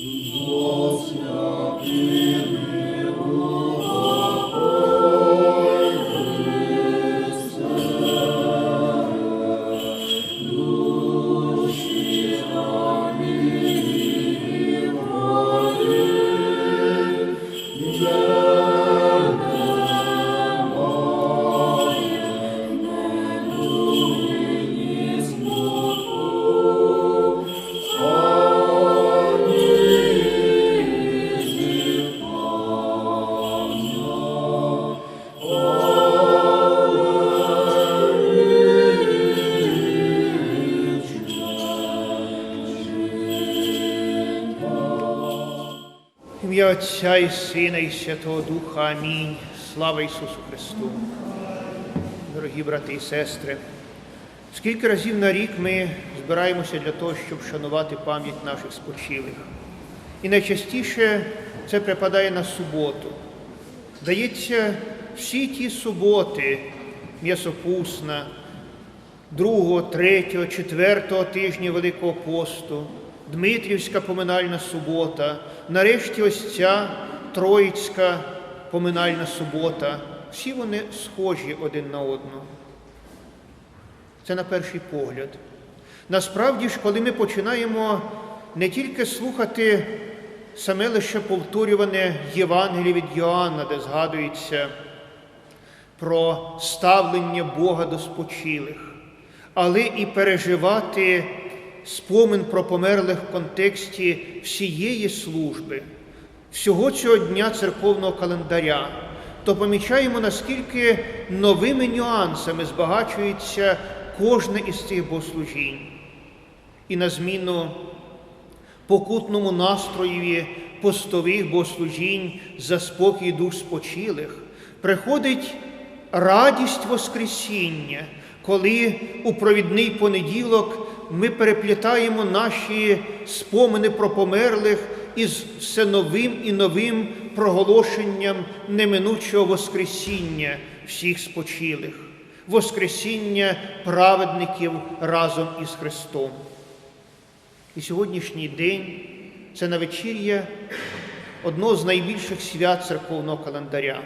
Lord. Ім'я Отця і Сина, і Святого Духа. Амінь. Слава Ісусу Христу. Дорогі брати і сестри, скільки разів на рік ми збираємося для того, щоб вшанувати пам'ять наших спочилих. І найчастіше це припадає на суботу. Дається всі ті суботи, м'ясопусна, другого, третього, четвертого тижня Великого посту, Дмитрівська поминальна субота, нарешті ось ця Троїцька поминальна субота. Всі вони схожі один на одного. Це на перший погляд. Насправді ж, коли ми починаємо не тільки слухати саме лише повторюване Євангеліє від Йоанна, де згадується про ставлення Бога до спочилих, але і переживати спомин про померлих в контексті всієї служби, всього цього дня церковного календаря, то помічаємо, наскільки новими нюансами збагачується кожне із цих богослужінь. І на зміну покутному настроєві постових богослужінь за спокій душ спочилих приходить радість Воскресіння, коли у провідний понеділок ми переплітаємо наші спомини про померлих із все новим і новим проголошенням неминучого Воскресіння всіх спочилих, Воскресіння праведників разом із Христом. І сьогоднішній день це навечір'я одного з найбільших свят церковного календаря,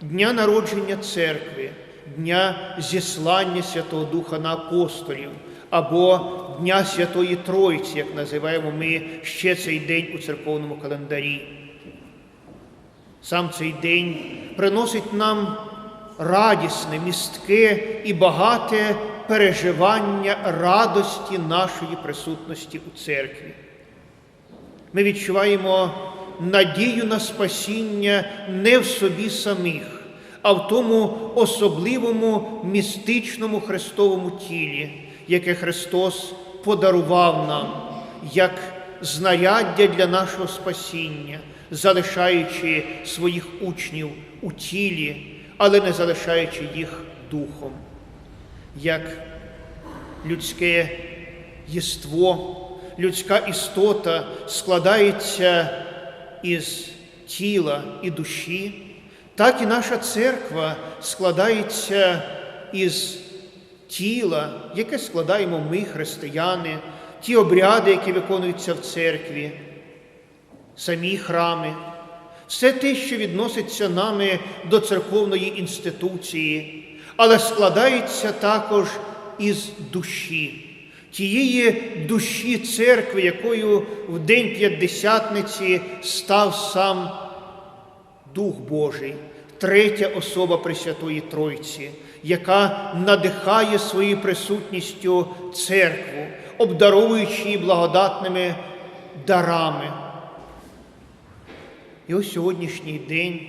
дня народження церкви, дня зіслання Святого Духа на апостолів або Дня Святої Тройці, як називаємо ми ще цей день у церковному календарі. Сам цей день приносить нам радісне, містке і багате переживання радості нашої присутності у церкві. Ми відчуваємо надію на спасіння не в собі самих, а в тому особливому містичному Христовому тілі, яке Христос подарував нам як знаряддя для нашого спасіння, залишаючи своїх учнів у тілі, але не залишаючи їх духом, як людське єство, людська істота складається із тіла і душі, так і наша церква складається із тіла, яке складаємо ми, християни, ті обряди, які виконуються в церкві, самі храми, все те, що відноситься нами до церковної інституції, але складається також із душі, тієї душі церкви, якою в День П'ятдесятниці став сам Дух Божий, третя особа Пресвятої Тройці, яка надихає своєю присутністю церкву, обдаровуючи її благодатними дарами. І ось сьогоднішній день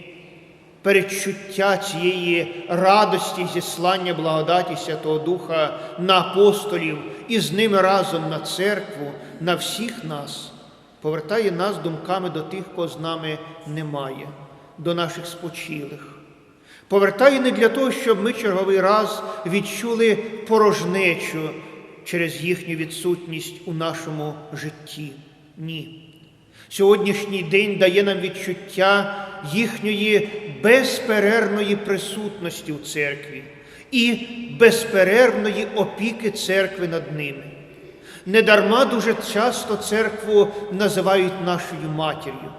передчуття цієї радості зіслання благодаті Святого Духа на апостолів і з ними разом на церкву, на всіх нас, повертає нас думками до тих, кого з нами немає, до наших спочилих. Повертає не для того, щоб ми черговий раз відчули порожнечу через їхню відсутність у нашому житті. Ні. Сьогоднішній день дає нам відчуття їхньої безперервної присутності в церкві і безперервної опіки церкви над ними. Недарма дуже часто церкву називають нашою матір'ю.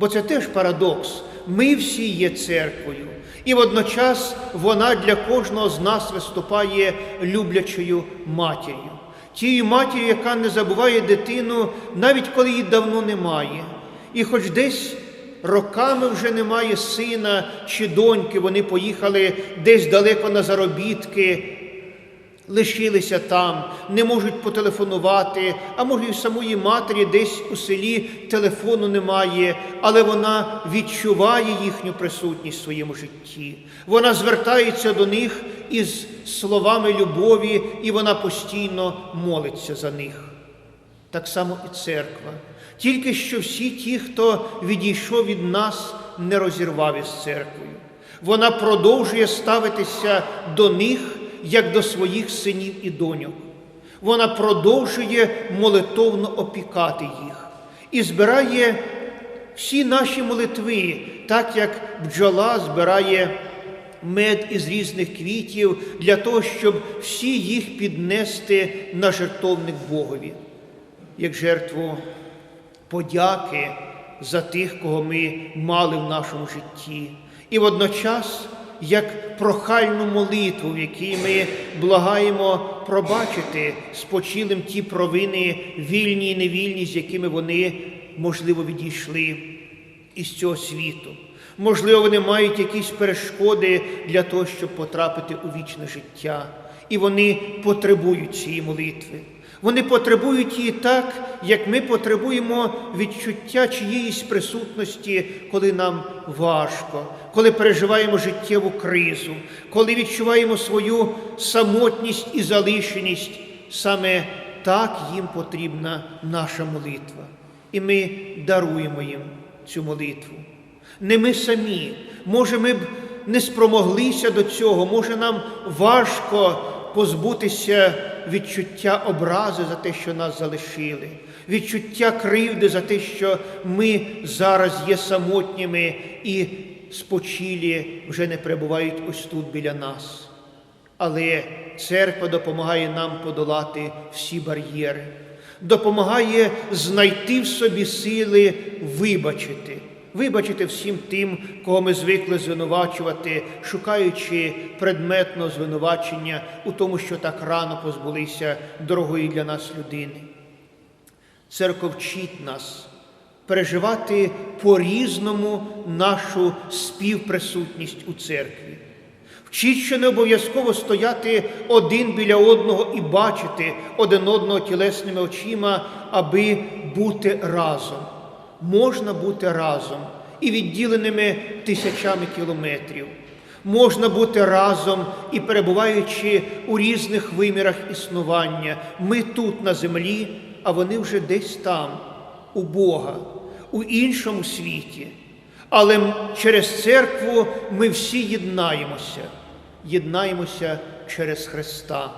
Бо це теж парадокс. Ми всі є церквою, і водночас вона для кожного з нас виступає люблячою матір'ю. Тією матір'ю, яка не забуває дитину, навіть коли її давно немає. І хоч десь роками вже немає сина чи доньки, вони поїхали десь далеко на заробітки, лишилися там, не можуть потелефонувати, а може і самої матері десь у селі телефону немає, але вона відчуває їхню присутність в своєму житті. Вона звертається до них із словами любові, і вона постійно молиться за них. Так само і церква. Тільки що всі ті, хто відійшов від нас, не розірвав із церквою. Вона продовжує ставитися до них як до своїх синів і доньок. Вона продовжує молитовно опікати їх і збирає всі наші молитви, так як бджола збирає мед із різних квітів для того, щоб всі їх піднести на жертовник Богові, як жертву подяки за тих, кого ми мали в нашому житті. І водночас як прохальну молитву, в якій ми благаємо пробачити спочилим ті провини, вільні і невільні, з якими вони, можливо, відійшли із цього світу. Можливо, вони мають якісь перешкоди для того, щоб потрапити у вічне життя. І вони потребують цієї молитви. Вони потребують її так, як ми потребуємо відчуття чиєїсь присутності, коли нам важко, коли переживаємо життєву кризу, коли відчуваємо свою самотність і залишеність. Саме так їм потрібна наша молитва. І ми даруємо їм цю молитву. Не ми самі, може, ми б не спромоглися до цього, може нам важко позбутися відчуття образи за те, що нас залишили, відчуття кривди за те, що ми зараз є самотніми і спочилі вже не перебувають ось тут біля нас. Але церква допомагає нам подолати всі бар'єри, допомагає знайти в собі сили вибачити вибачити всім тим, кого ми звикли звинувачувати, шукаючи предметного звинувачення у тому, що так рано позбулися дорогої для нас людини. Церква вчить нас переживати по-різному нашу співприсутність у церкві. Вчить, що не обов'язково стояти один біля одного і бачити один одного тілесними очима, аби бути разом можна бути разом і відділеними тисячами кілометрів. Можна бути разом і перебуваючи у різних вимірах існування. Ми тут на землі, а вони вже десь там, у Бога, у іншому світі. Але через церкву ми всі єднаємося, єднаємося через Христа.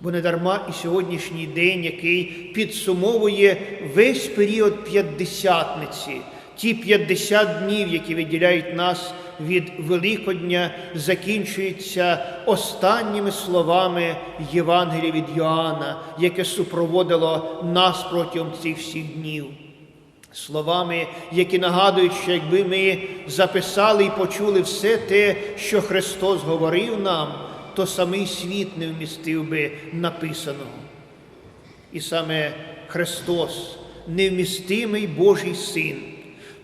Бо не дарма і сьогоднішній день, який підсумовує весь період п'ятдесятниці, ті 50 днів, які виділяють нас від Великодня, закінчуються останніми словами Євангелія від Йоанна, яке супроводило нас протягом цих всіх днів. Словами, які нагадують, що якби ми записали і почули все те, що Христос говорив нам то самий світ не вмістив би написаного. І саме Христос, невмістимий Божий Син,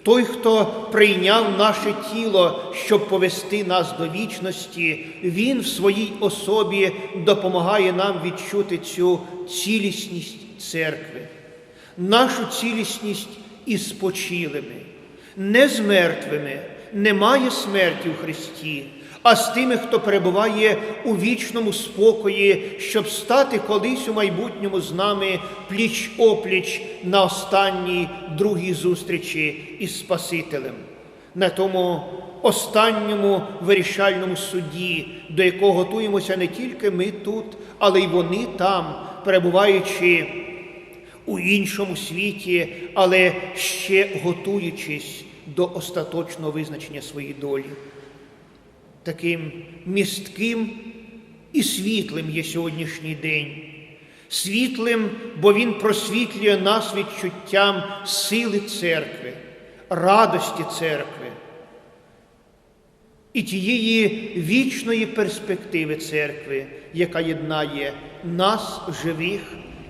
той, хто прийняв наше тіло, щоб повести нас до вічності, Він в своїй особі допомагає нам відчути цю цілісність церкви, нашу цілісність із спочилими, не з мертвими, немає смерті в Христі а з тими, хто перебуває у вічному спокої, щоб стати колись у майбутньому з нами пліч опліч на останній другій зустрічі із Спасителем, на тому останньому вирішальному суді, до якого готуємося не тільки ми тут, але й вони там, перебуваючи у іншому світі, але ще готуючись до остаточного визначення своєї долі таким містким і світлим є сьогоднішній день. світлим, бо Він просвітлює нас відчуттям сили церкви, радості церкви і тієї вічної перспективи церкви, яка єднає нас живих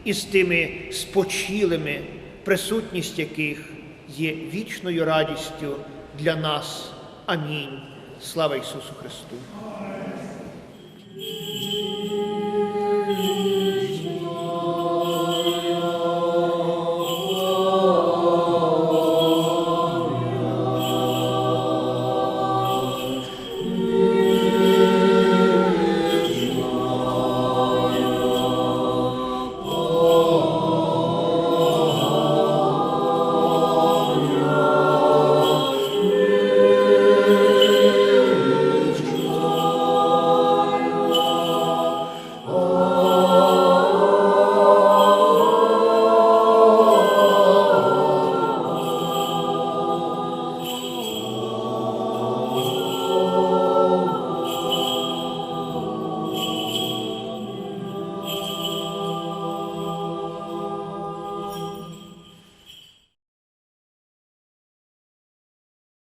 із тими спочилими, присутність яких є вічною радістю для нас. Амінь. Слава Ісусу Христу!